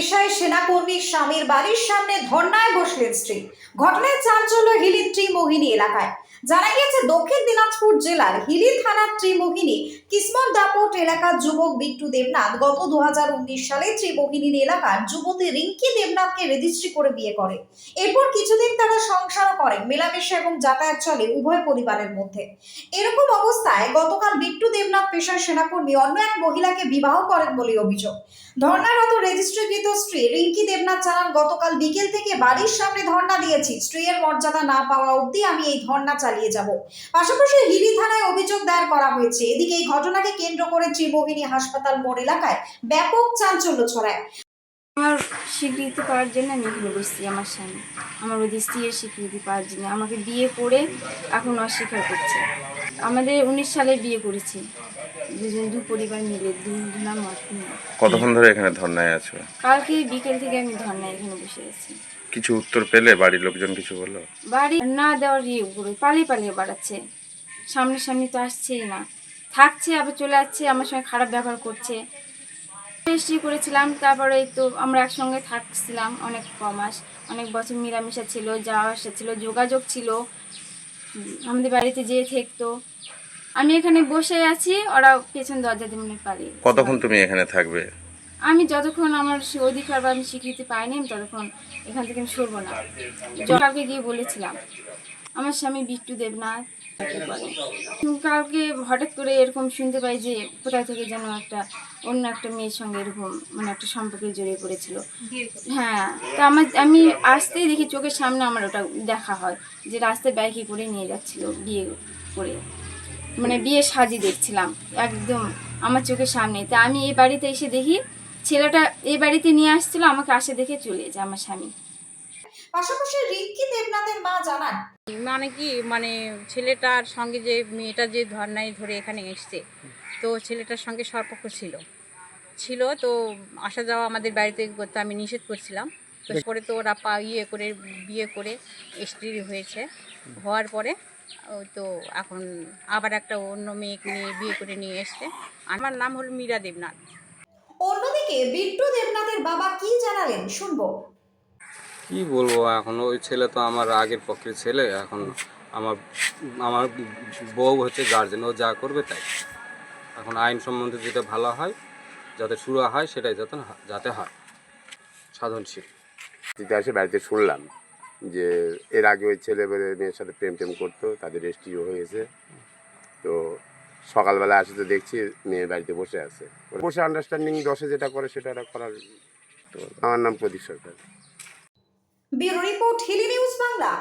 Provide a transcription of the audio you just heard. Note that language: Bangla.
পেশায় সেনাকর্মীর স্বামীর বাড়ির সামনে ধর্নায় বসলেন স্ত্রী। ঘটনায় চাঞ্চল্য হিলিত্রী ত্রিমোহিনী এলাকায়। জানা গিয়েছে দক্ষিণ দিনাজপুর জেলার হিলি থানার ত্রিমোহিনী, কিসমত দাপট এলাকার যুবক বিট্টু দেবনাথ গত দু সালে ত্রিমোহিনীর এলাকার যুবতী রিঙ্কি দেবনাথকে রেজিস্ট্রি করে বিয়ে করে। এরপর কিছুদিন তারা সংসার করেন মেলামেশা এবং যাতায়াত চলে উভয় পরিবারের মধ্যে। এরকম অবস্থায় গতকাল বিট্টু দেবনাথ পেশার সেনাকর্মী অন্য এক মহিলাকে বিবাহ করেন বলে অভিযোগ। ধর্নারত রেজিস্ট্রিকৃত স্ত্রী রিঙ্কি দেবনাথ জানান, গতকাল বিকেল থেকে বাড়ির সামনে ধর্ণা দিয়েছি। স্ত্রীর মর্যাদা না পাওয়া অবধি আমি এই ধর্ণা চালিয়ে যাব। পাশাপাশি হিলি থানায় অভিযোগ দায়ের করা হয়েছে। এদিকে এই ঘটনাকে কেন্দ্র করে ত্রিমোহিনী হাসপাতাল মোড় এলাকায় ব্যাপক চাঞ্চল্য ছড়ায়। আমার স্বীকৃতি পাওয়ার জন্য আমি এখানে বসছি আমার স্বামী। আমার ওই স্ত্রীর স্বীকৃতি পাওয়ার জন্য। আমাকে বিয়ে করে এখন অস্বীকার করছে। আমাদের উনিশ সালে বিয়ে করেছি। দুজন দু পরিবার মিলে দুজনা মত কতক্ষণ ধরে এখানে ধর্নায় আছো? কালকে বিকেল থেকে আমি ধর্নায় এখানে বসে আছি। কিছু উত্তর পেলে বাড়ির লোকজন কিছু বলল? বাড়ি না দেওয়ার ইয়ে করে পালিয়ে পালিয়ে বাড়াচ্ছে। সামনে সামনে তো আসছেই না। থাকছে আবার চলে যাচ্ছে আমার সঙ্গে খারাপ ব্যবহার করছে। রেজিস্ট্রি করেছিলাম তারপরে তো আমরা একসঙ্গে থাকছিলাম অনেক কমাস অনেক বছর মিলামিশা ছিল যাওয়া আসা ছিল যোগাযোগ ছিল। আমাদের বাড়িতে যেয়ে থাকতো। আমি এখানে বসে আছি ওরা পেছন দরজা দিয়ে মনে পালিয়ে কতক্ষণ তুমি এখানে থাকবে? আমি যতক্ষণ আমার সে অধিকার বা আমি স্বীকৃতি পাইনি, আমি ততক্ষণ এখান থেকে আমি সরবো না। কালকে গিয়ে বলেছিলাম, আমার স্বামী বিট্টু দেবনাথ। কালকে হঠাৎ করে এরকম শুনতে পাই যে কোথা থেকে যেন একটা অন্য একটা মেয়ের সঙ্গে এরকম মানে একটা সম্পর্কে জড়িয়ে পড়েছিল। হ্যাঁ তা আমার, আমি আসতেই দেখি চোখের সামনে আমার ওটা দেখা হয় যে রাস্তায় বাইকে করে নিয়ে যাচ্ছিল, বিয়ে করে। মানে বিয়ে সাজি দেখছিলাম, একদম আমার চোখের সামনে তা আমি এই বাড়িতে এসে দেখি ছেলেটা এই বাড়িতে নিয়ে আসছিল আমাকে আসে দেখে চলে যায় আমার স্বামী। পাশাপাশি রিঙ্কি দেবনাথের মা জানান মানে কি মানে ছেলেটার সঙ্গে যে মেয়েটা যে ধর্নায় ধরে এখানে এসছে তো ছেলেটার সঙ্গে সর্পক্ষ ছিল। ছিল তো আসা যাওয়া আমাদের বাড়িতে করতে আমি নিষেধ করছিলাম। তো পরে তো ওরা পা ইয়ে করে বিয়ে করে স্ত্রী হয়েছে। হওয়ার পরে ও তো এখন আবার একটা অন্য মেয়েকে নিয়ে বিয়ে করে নিয়ে এসছে। আমার নাম হলো মীরা দেবনাথ। অন্যদিকে বিট্টু দেবনাথের বাবা কি জানালেন? শুনব। কি বলব এখন ওই ছেলে তো আমার আগের পক্ষের ছেলে এখন আমার আমার বউ হচ্ছে গার্জেন ও যা করবে তাই। এখন আইন সম্বন্ধে যেটা ভালো হয় যাতে শুরু হয় সেটাই যাতে যাতে হয়। সাধনশীল দিতে আসে বাড়িতে শুনলাম যে এর আগে ওই ছেলে মেয়ের সাথে প্রেম টেম করতো তাদের রেস্টিও হয়েছে তো সকালবেলা আসে তো দেখছি মেয়ের বাড়িতে বসে আছে। বসে আন্ডারস্ট্যান্ডিং দশে যেটা করে সেটা করার আমার নাম Pradip Sarkar. Bureau report Hili news Bangla.